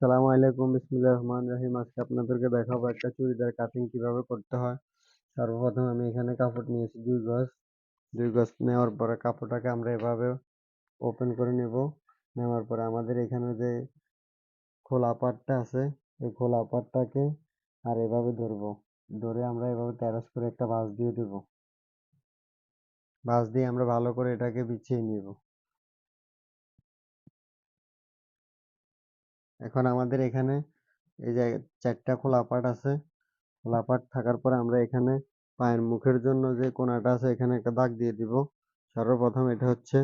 সালামু আলাইকুম, বিসমিল্লাহির রহমানির রহিম। আজকে আপনাদেরকে দেখাবো একটা চুড়িদার কাটিং কীভাবে করতে হয়। সর্বপ্রথম আমি এখানে কাপড় নিয়েছি দুই গজ। দুই গজ নেওয়ার পরে কাপড়টাকে আমরা এভাবে ওপেন করে নেব। নেওয়ার পরে আমাদের এখানে যে খোলা পাটটা আছে, এই খোলা পাটটাকে আর এভাবে ধরবো। ধরে আমরা এভাবে তেরাস করে একটা ভাঁজ দিয়ে দেব। ভাঁজ দিয়ে আমরা ভালো করে এটাকে বিছিয়ে নিব। এখন আমাদের এখানে এই যে চারটা খোলা পাট আছে, খোলা পাট থাকার পরে আমরা এখানে পায়ের মুখের জন্য যে কোনাটা আছে এখানে একটা দাগ দিয়ে দিব। সর্বপ্রথম এটা হচ্ছে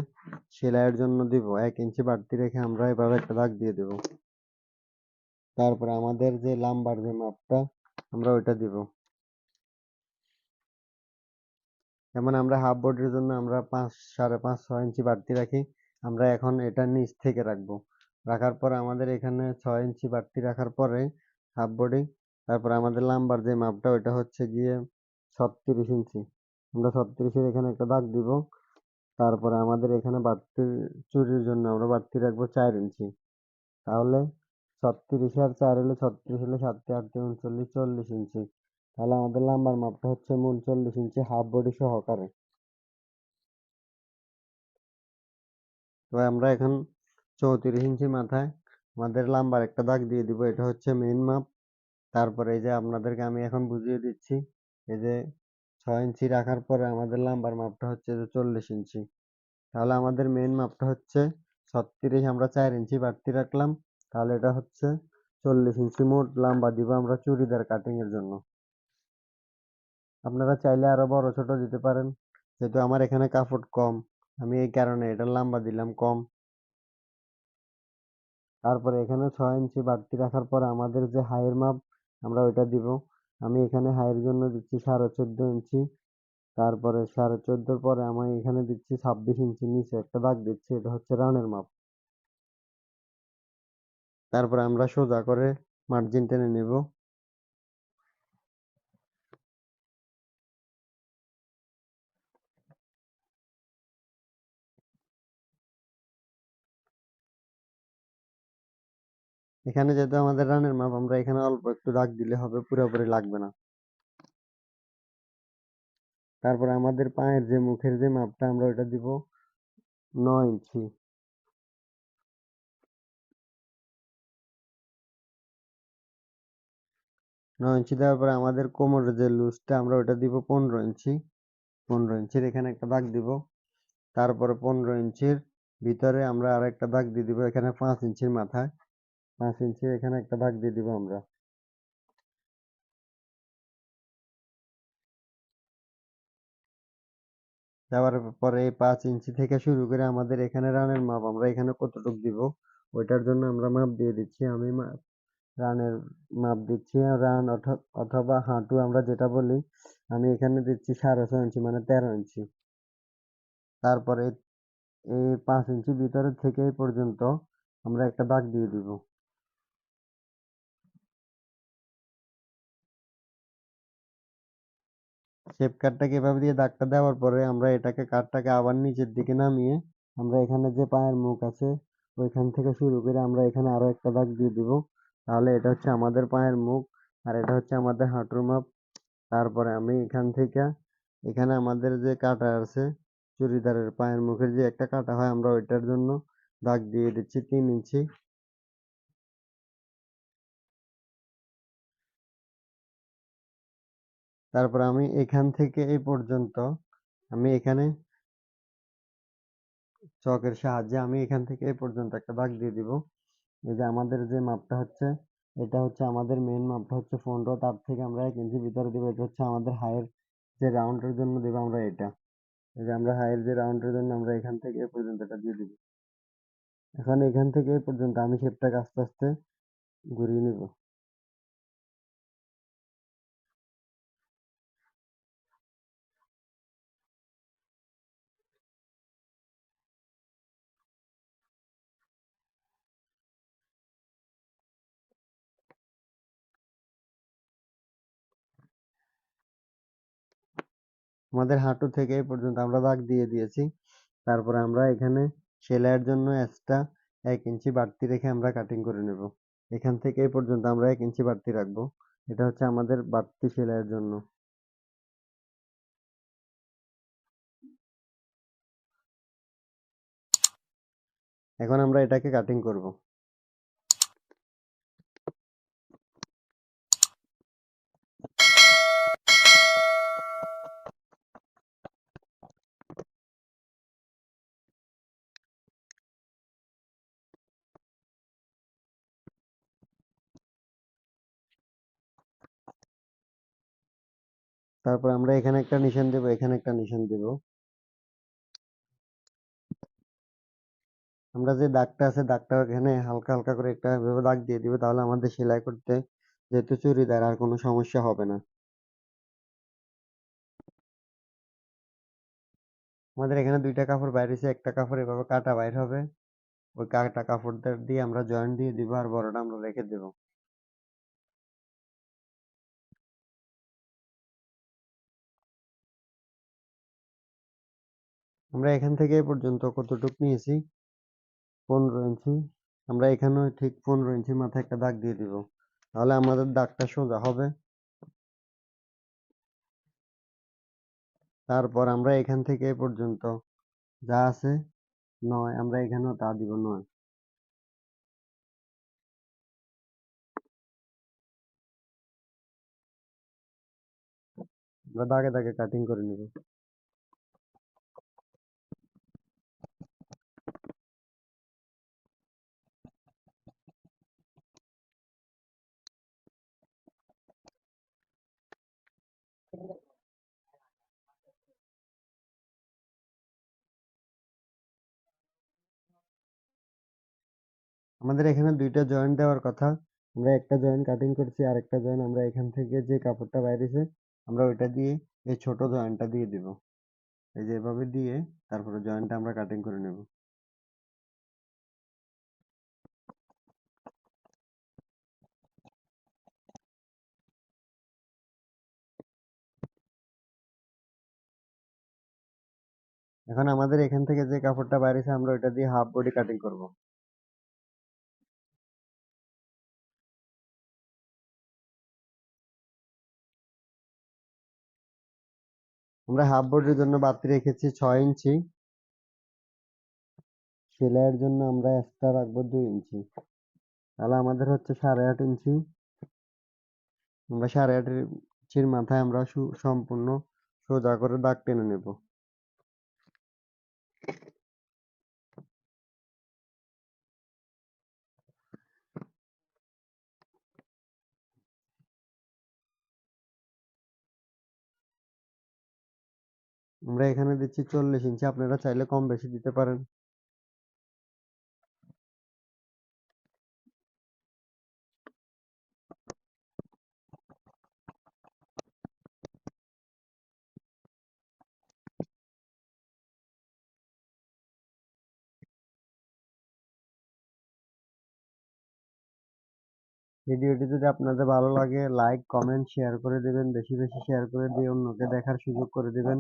সেলাইয়ের জন্য দিব। এক ইঞ্চি বাড়তি রেখে আমরা এভাবে একটা দাগ দিয়ে দেব। তারপরে আমাদের যে লাম্বার যে মাপটা, আমরা ওইটা দিব। যেমন আমরা হাফ বডির জন্য আমরা পাঁচ, সাড়ে পাঁচ, ছয় ইঞ্চি বাড়তি রাখি, আমরা এখন এটা নিচ থেকে রাখব। রাখার পর আমাদের এখানে ছয় ইঞ্চি বাড়তি রাখার পরে হাফ বডি তারপর আমাদের লাম্বার যে মাপটা, ওইটা হচ্ছে গিয়ে ছত্রিশ ইঞ্চি। আমরা ছত্রিশের এখানে একটা দাগ দিব, তারপরে আমাদের এখানে বাড়তি চুরির জন্য আমরা বাড়তি রাখব চার ইঞ্চি। তাহলে ছত্রিশ আর চার হলে ছত্রিশ হলে সাতটি, আটটি, উনচল্লিশ, চল্লিশ ইঞ্চি। তাহলে আমাদের লাম্বার মাপটা হচ্ছে মূল চল্লিশ ইঞ্চি হাফ বডি সহকারে। তো আমরা এখন চৌত্রিশ ইঞ্চি মাথায় আমাদের লাম্বার একটা দাগ দিয়ে দিব, এটা হচ্ছে মেইন মাপ। তারপরে এই যে আপনাদেরকে আমি এখন বুঝিয়ে দিচ্ছি, এই যে ছয় ইঞ্চি রাখার পরে আমাদের লাম্বার মাপটা হচ্ছে যে চল্লিশ ইঞ্চি। তাহলে আমাদের মেইন মাপটা হচ্ছে ছত্রিশ, আমরা চার ইঞ্চি বাড়তি রাখলাম। তাহলে এটা হচ্ছে চল্লিশ ইঞ্চি মোট, লাম্বা দিব আমরা চুড়িদার কাটিং এর জন্য। আপনারা চাইলে আরও বড় ছোট দিতে পারেন। যেহেতু আমার এখানে কাপড় কম, আমি এই কারণে এটা লম্বা দিলাম কম। তারপরে এখানে ছয় ইঞ্চি বাড়তি রাখার পরে আমাদের যে হাইয়ের মাপ, আমরা ওইটা দিব। আমি এখানে হাইয়ের জন্য দিচ্ছি সাড়ে চোদ্দ ইঞ্চি। তারপরে সাড়ে চোদ্দোর পরে আমি এখানে দিচ্ছি ছাব্বিশ ইঞ্চি নিচে একটা দাগ দিচ্ছি, এটা হচ্ছে রানের মাপ। তারপরে আমরা সোজা করে মার্জিন টেনে নেব। এখানে যেহেতু আমাদের রানের মাপ, আমরা এখানে অল্প একটু দাগ দিলে হবে, পুরোপুরি লাগবে না। তারপরে আমাদের পায়ের যে মুখের যে মাপটা আমরা ওটা দিব নয় ইঞ্চি। নয় ইঞ্চি দেওয়ার পরে আমাদের কোমরের যে লুজটা, আমরা ওটা দিব পনেরো ইঞ্চি। পনেরো ইঞ্চির এখানে একটা দাগ দিব। তারপরে পনেরো ইঞ্চির ভিতরে আমরা আর একটা দাগ দিয়ে দিব এখানে পাঁচ ইঞ্চির মাথায়। পাঁচ ইঞ্চির এখানে একটা দাগ দিয়ে দিব আমরা। দেওয়ার পরে পাঁচ ইঞ্চি থেকে শুরু করে আমাদের এখানে রানের মাপ, আমরা এখানে কতটুক দিব, ওইটার জন্য আমরা মাপ দিয়ে দিচ্ছি। আমি রানের মাপ দিচ্ছি, রান অথবা হাঁটু আমরা যেটা বলি, আমি এখানে দিচ্ছি সাড়ে ছয় ইঞ্চি মানে তেরো ইঞ্চি। তারপরে এই পাঁচ ইঞ্চি ভিতরে থেকে পর্যন্ত আমরা একটা দাগ দিয়ে দিব। শেপ কাটটাকে এভাবে দিয়ে দাগটা দেওয়ার পরে আমরা এটাকে কাঠটাকে আবার নিচের দিকে নামিয়ে আমরা এখানে যে পায়ের মুখ আছে, ওইখান থেকে শুরু করে আমরা এখানে আরও একটা দাগ দিয়ে দিব। তাহলে এটা হচ্ছে আমাদের পায়ের মুখ আর এটা হচ্ছে আমাদের হাঁটুর মাপ। তারপরে আমি এখান থেকে, এখানে আমাদের যে কাটা আছে, চুড়িদারের পায়ের মুখের যে একটা কাটা হয়, আমরা ওইটার জন্য দাগ দিয়ে দিচ্ছি তিন ইঞ্চি। তারপর আমি এখান থেকে এই পর্যন্ত আমি এখানে চকের সাহায্যে আমি এখান থেকে এই পর্যন্ত একটা দাগ দিয়ে দিব। এই যে আমাদের যে মাপটা হচ্ছে, এটা হচ্ছে আমাদের মেন মাপটা হচ্ছে পনেরো, তার থেকে আমরা এক ইঞ্চি ভিতরে দিব, এটা হচ্ছে আমাদের হাইয়ের যে রাউন্ডের জন্য দেবো আমরা এটা। এই যে আমরা হাইয়ের যে রাউন্ডের জন্য আমরা এখান থেকে এই পর্যন্ত এটা দিয়ে দিব। এখন এখান থেকে এই পর্যন্ত আমি শেপটাকে আস্তে আস্তে ঘুরিয়ে নিব। আমাদের হাঁটু থেকে এই পর্যন্ত আমরা দাগ দিয়ে দিয়েছি। তারপরে আমরা এখানে সেলাইয়ের জন্য এক্সট্রা এক ইঞ্চি বাড়তি রেখে আমরা কাটিং করে নেব। এখান থেকে এই পর্যন্ত আমরা এক ইঞ্চি বাড়তি রাখব। এটা হচ্ছে আমাদের বাড়তি সেলাইয়ের জন্য। এখন আমরা এটাকে কাটিং করব। তারপর আমরা এখানে একটা নিশান দেব, এখানে একটা নিশান দেব। আমরা যে দাগটা আছে, দাগটা এখানে হালকা হালকা করে একটা এভাবে দাগ দিয়ে দিব, তাহলে আমাদের সেলাই করতে যেহেতু চুড়িদার, আর কোনো সমস্যা হবে না। আমাদের এখানে দুইটা কাপড় বাইর হয়েছে, একটা কাপড় এভাবে কাটা বাইর হবে। ওই কাটা কাপড়টা দিয়ে আমরা জয়েন দিয়ে দিব, আর বড়টা আমরা রেখে দেব। আমরা এখান থেকে এ পর্যন্ত কতটুক নিয়েছি? পনেরো ইঞ্চি। আমরা এখানেও ঠিক পনেরো ইঞ্চির মাথায় একটা দাগ দিয়ে দিব। তাহলে আমাদের দাগটা সোজা হবে। তারপর আমরা এখান থেকে এ পর্যন্ত যা আছে নয়, আমরা এখানেও তা দিব নয়। দাগে দাগে কাটিং করে নিব। আমাদের এখানে দুইটা জয়েন্ট দেওয়ার কথা। আমরা একটা জয়েন্ট কাটিং করছি, আর একটা জয়েন্ট আমরা এখান থেকে যে কাপড়টা বাইরেছে, আমরা ওইটা দিয়ে এই ছোট জয়েন্টটা দিয়ে দিব। এই যে এভাবে দিয়ে তারপরে জয়েন্টটা আমরা কাটিং করে নেব। এখন আমাদের এখান থেকে যে কাপড়টা বাইরেছে, আমরা ওইটা দিয়ে হাফ বডি কাটিং করব। আমরা হাফ বোর্ডের জন্য বাতি রেখেছি ছয় ইঞ্চি। সেলাইয়ের জন্য আমরা এক্সট্রা রাখব দুই ইঞ্চি। তাহলে আমাদের হচ্ছে সাড়ে আট ইঞ্চি। আমরা সাড়ে আট ইঞ্চির মাথায় আমরা সম্পূর্ণ সোজা করে দাগ টেনে নেব। আমরা এখানে দিচ্ছি চল্লিশ ইঞ্চি, আপনারা চাইলে কম বেশি দিতে পারেন। ভিডিওটি যদি আপনাদের ভালো লাগে লাইক কমেন্ট শেয়ার করে দিবেন, বেশি বেশি শেয়ার করে দিয়ে অন্যকে দেখার সুযোগ করে দিবেন।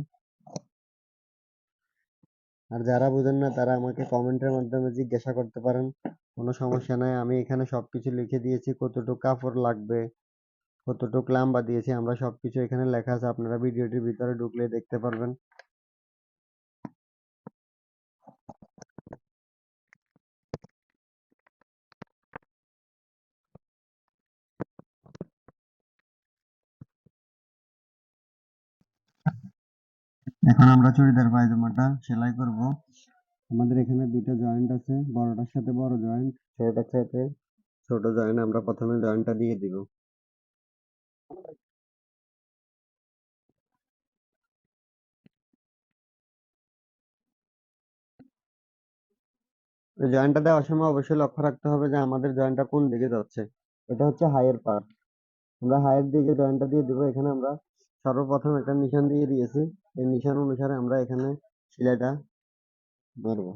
আর যারা বুঝেন না, তারা আমাকে কমেন্টের মাধ্যমে জিজ্ঞাসা করতে পারেন। কোনো সমস্যা নাই, আমি এখানে সব কিছু লিখে দিয়েছি, কতটুকু কাপড় লাগবে, কতটুকু লাম্বা দিয়েছি, আমরা সব কিছু এখানে লেখা আছে, আপনারা ভিডিওটির ভিতরে ঢুকলে দেখতে পারবেন। এখন আমরা চুড়িদার পায়জামাটা সেলাই করব। আমাদের এখানে দুইটা জয়েন্ট আছে, বড়টার সাথে বড় জয়েন্ট ছোটটার সাথে ছোট জয়েন্ট আমরা প্রথমে জয়েন্টটা দিয়ে দিব। জয়েন্টটা দেওয়ার সময় অবশ্যই লক্ষ্য রাখতে হবে যে আমাদের জয়েন্টটা কোন দিকে যাচ্ছে। এটা হচ্ছে হাইয়ের পার্ট আমরা হাইয়ের দিকে জয়েন্টটা দিয়ে দিব, এখানে আমরা সর্বপ্রথম একটা নিশান দিয়ে দিয়েছি। এই মিশন অনুসারে আমরা এখানে সিলাইটা ধরব।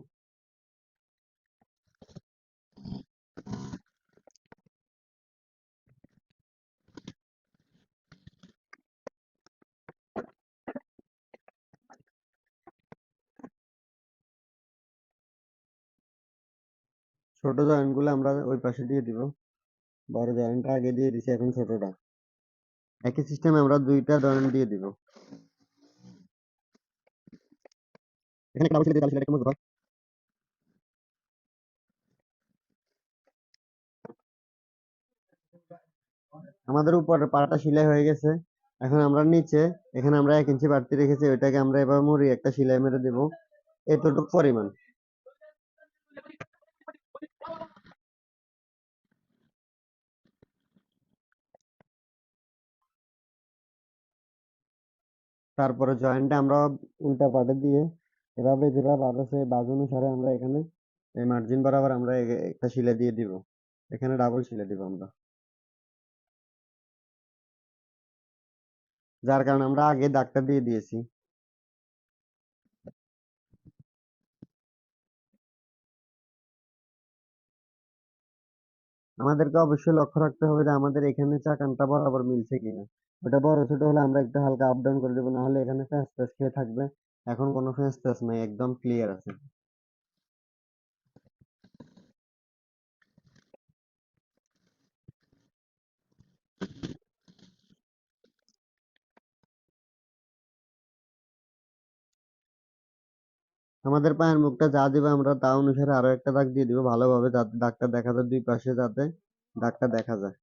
ছোট জয়েন্টগুলো আমরা ওই পাশে দিয়ে দিব। বড় জয়েন্টটা আগে দিয়ে দিছি, এখন ছোটটা। একই সিস্টেমে আমরা দুইটা জয়েন্ট দিয়ে দিব। এখানে একটা দিয়ে ডাবল সিলাই মজবুত হয়। আমাদের উপরের পাড়টা সেলাই হয়ে গেছে। এখন আমরা নিচে, এখানে আমরা এক ইঞ্চি বাড়তি রেখেছি, ওইটাকে আমরা এবার মুড়ি একটা সেলাই মেরে দেব। এতটুকু পরিমাণ। তারপরে জয়েন্টটা আমরা উল্টা পাটে দিয়ে এভাবে যেভাবে বাদ আছে বাজ অনুসারে আমরা এখানে, এই মার্জিন বরাবর আমরা একটা সেলাই দিয়ে দিব। এখানে ডাবল সেলাই দিব আমরা। যার কারণে আমরা আগে দাগটা দিয়ে দিয়েছি। আমাদেরকে অবশ্যই লক্ষ্য রাখতে হবে যে আমাদের এখানে চাকানটা বরাবর মিলছে কিনা। ওটা বড় ছোট হলে আমরা একটু হালকা আপ ডাউন করে দেবো না হলে এখানে ফ্যাঁস ফ্যাঁস খেয়ে থাকবে। এখন কোনো ফ্যাঁস ফ্যাঁস নাই, একদম ক্লিয়ার আছে। আমাদের পায়ের মুখটা যা দিবে আমরা তা অনুসারে আরও একটা দাগ দিয়ে দিব, ভালোভাবে যাতে দাগটা দেখা যায় দুই পাশে যাতে দাগটা দেখা যায়।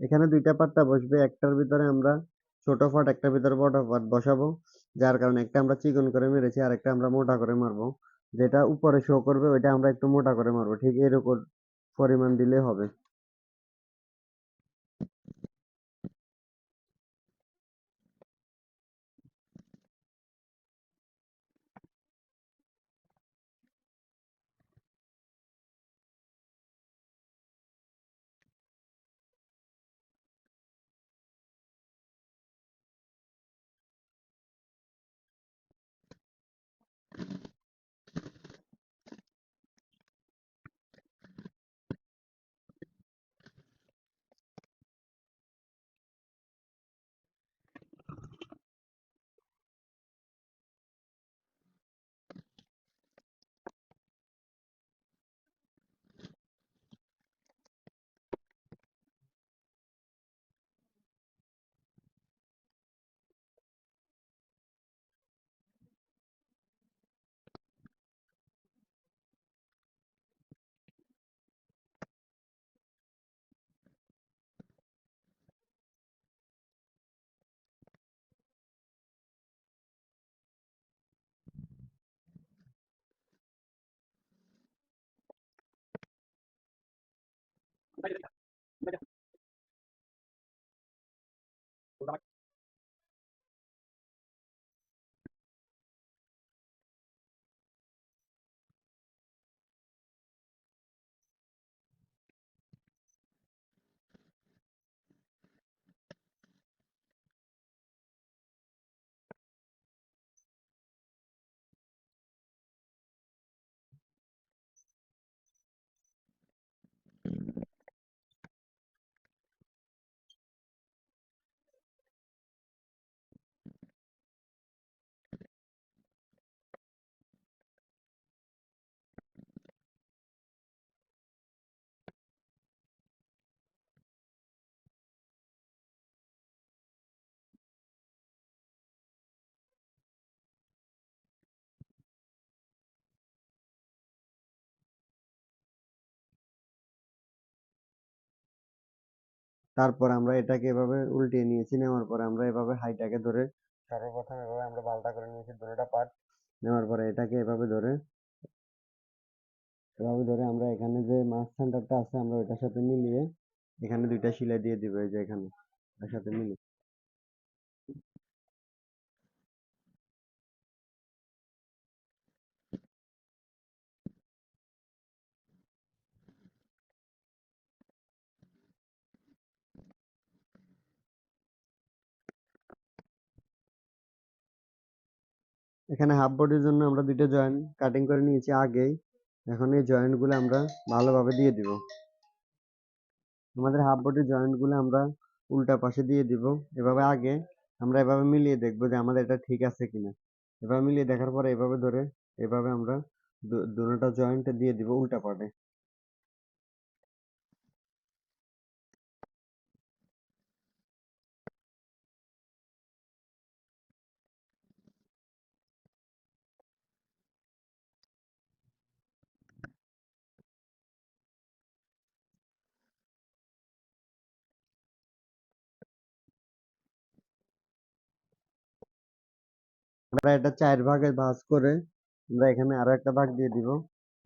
এখানে দুইটা পাট্টা বসবে, একটার ভিতরে আমরা ছোট ফাট, একটার ভিতরে বড় ফাট বসাবো, যার কারণে একটা আমরা চিকন করে মেরেছি, আর একটা আমরা মোটা করে মারবো। যেটা উপরে শো করবে, ওইটা আমরা একটু মোটা করে মারবো, ঠিক এরকম পরিমাণ দিলে হবে। তারপর আমরা এটাকে এভাবে উল্টিয়ে নিয়েছি, নেওয়ার পরে আমরা এভাবে হাইটাকে ধরে সর্বপ্রথম এভাবে আমরা বালটা করে নিয়েছি দুটোটা পার্ট নেওয়ার পরে এটাকে এভাবে ধরে এভাবে ধরে আমরা এখানে যে মাছ সেন্টারটা আছে আমরা ওইটার সাথে মিলিয়ে এখানে দুইটা শিলা দিয়ে দিব, এই যে এখানে এর সাথে মিলিয়ে। এখানে হাফ বডির জন্য আমরা দুটো জয়েন্ট কাটিং করে নিয়েছি আগেই। এখন এই জয়েন্টগুলো আমরা ভালোভাবে দিয়ে দিব। আমাদের হাফ বডির জয়েন্টগুলো আমরা উল্টা পাশে দিয়ে দিব। এভাবে আগে আমরা এভাবে মিলিয়ে দেখব যে আমাদের এটা ঠিক আছে কিনা। এভাবে মিলিয়ে দেখার পরে এভাবে ধরে এভাবে আমরা দু- দুটোটা জয়েন্ট দিয়ে দিব উল্টা পাটে আমরা এটা চার ভাগে ভাঁজ করে আমরা এখানে আরও একটা ভাগ দিয়ে দিব,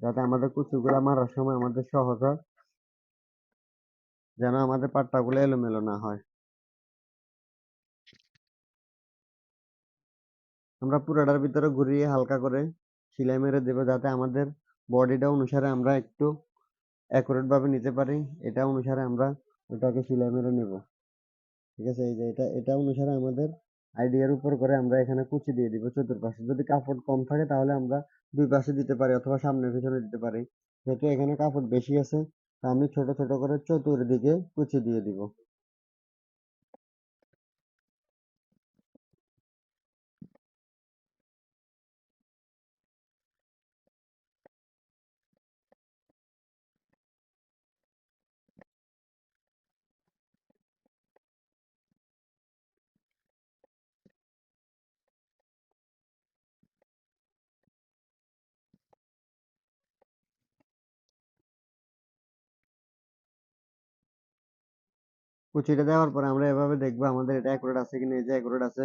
যাতে আমাদের কুচিগুলা মারার সময় আমাদের সহজ হয়, যেন আমাদের পাট্টাগুলো এলোমেলো না হয়। আমরা পুরোটার ভিতরে ঘুরিয়ে হালকা করে সেলাই মেরে দেবো, যাতে আমাদের বডিটা অনুসারে আমরা একটু অ্যাকুরেট ভাবে নিতে পারি। এটা অনুসারে আমরা ওটাকে সেলাই মেরে নেব। ঠিক আছে? এই যে এটা এটা অনুসারে আমাদের আইডিয়ার উপর করে আমরা এখানে কুচি দিয়ে দিব চতুর্পাশে যদি কাপড় কম থাকে তাহলে আমরা দুই পাশে দিতে পারি অথবা সামনে পিছনে দিতে পারি। যেহেতু এখানে কাপড় বেশি আছে আমি ছোট ছোট করে চতুর্দিকে কুচি দিয়ে দিব। কুচিটা দেওয়ার পরে আমরা এভাবে দেখব আমাদের এটা অ্যাকুরেট আছে কিনা, এই যে অ্যাকুরেট আছে।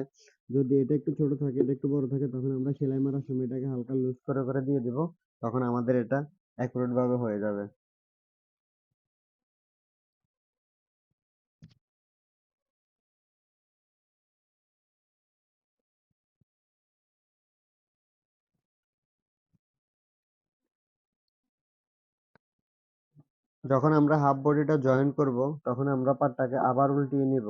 যদি এটা একটু ছোট থাকে, এটা একটু বড় থাকে, তখন আমরা সেলাই মারার সময় এটাকে হালকা লুজ করে করে দিয়ে দেব। তখন আমাদের এটা অ্যাকুরেট ভাবে হয়ে যাবে। যখন আমরা হাফ বডিটা জয়েন করব, তখন আমরা পাটটাকে আবার উল্টিয়ে নিব।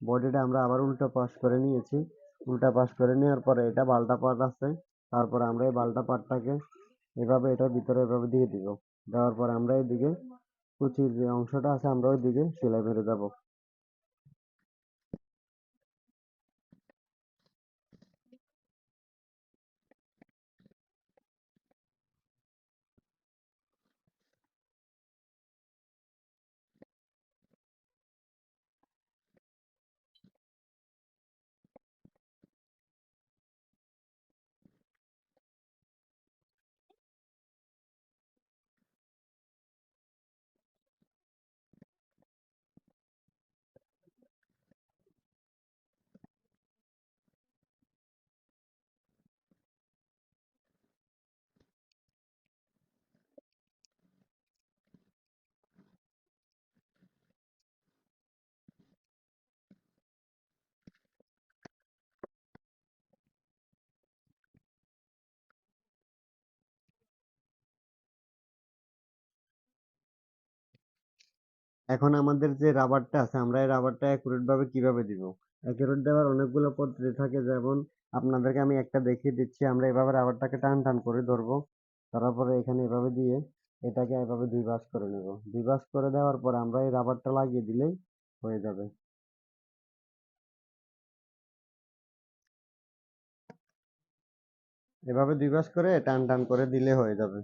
বডিটা আমরা আবার উল্টা পাশ করে নিয়েছি। উল্টা পাশ করে নেওয়ার পরে এটা বালটা পাট আছে। তারপর আমরা এই বালটা পাটটাকে এভাবে এটা ভিতরে এভাবে দিয়ে দিব। দেওয়ার পরে আমরা এদিকে কুচির যে অংশটা আছে, আমরা ওইদিকে সেলাই মেরে যাব এখন আমাদের যে রাবারটা আছে, আমরা এই রাবারটা অ্যাকুরেট ভাবে কীভাবে দিব? অ্যাকুরেট দেওয়ার অনেকগুলো পদ্ধতি থাকে, যেমন আপনাদেরকে আমি একটা দেখিয়ে দিচ্ছি, আমরা এভাবে রাবারটাকে টান টান করে ধরবো। ধরার পরে এখানে এভাবে দিয়ে এটাকে এভাবে দুই ভাঁজ করে নেব। দুই ভাঁজ করে দেওয়ার পর আমরা এই রাবারটা লাগিয়ে দিলেই হয়ে যাবে। এভাবে দুই ভাঁজ করে টান টান করে দিলে হয়ে যাবে।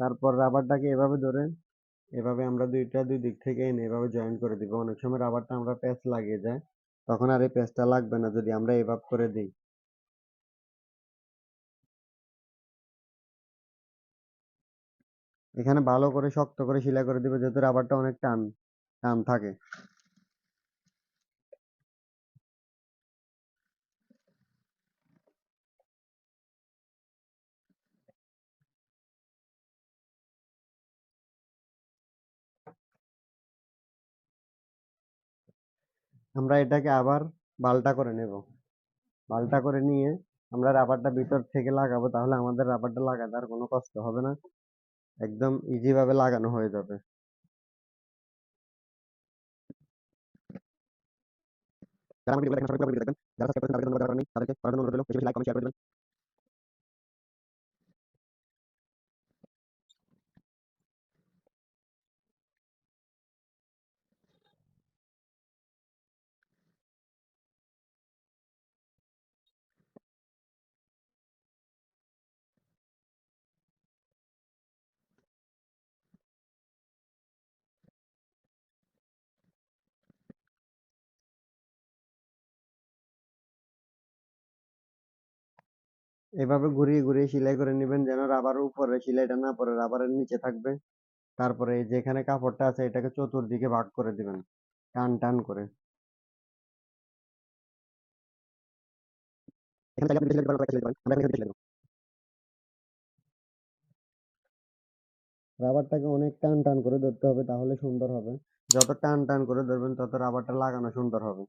তারপর রাবারটাকে এভাবে ধরে এভাবে আমরা দুইটা দুই দিক থেকে এনে এভাবে জয়েন করে দিব। অনেক সময় রাবারটা আমরা প্যাচ লাগিয়ে যায়, তখন আর এই প্যাচটা লাগবে না যদি আমরা এভাবে করে দিই। এখানে ভালো করে শক্ত করে সেলাই করে দিব, যেহেতু রাবারটা অনেক টান টান থাকে। আমরা এটাকে আবার বালটা করে নেব। বাল্টা করে নিয়ে আমরা রাবারটা ভিতর থেকে লাগাবো, তাহলে আমাদের রাবারটা লাগাতে আর কোনো কষ্ট হবে না। একদম ইজি ভাবে লাগানো হয়ে যাবে। যারা আমার ভিডিও দেখেন ভিডিও দেখবেন। যারা সাবস্ক্রাইব করেন তাদেরকে ধন্যবাদ তাদেরকে লাইক কমেন্ট শেয়ার করে দেবেন। এভাবে ঘুরিয়ে ঘুরিয়ে সেলাই করে নেবেন যেন রাবারের উপরে সেলাইটা না পড়ে, রাবারের নিচে থাকবে। তারপরে যেখানে কাপড়টা আছে এটাকে চতুর্দিকে ভাগ করে দিবেন, টান টান করে। রাবারটাকে অনেক টান টান করে ধরতে হবে, তাহলে সুন্দর হবে। যত টান টান করে ধরবেন, তত রাবারটা লাগানো সুন্দর হবে।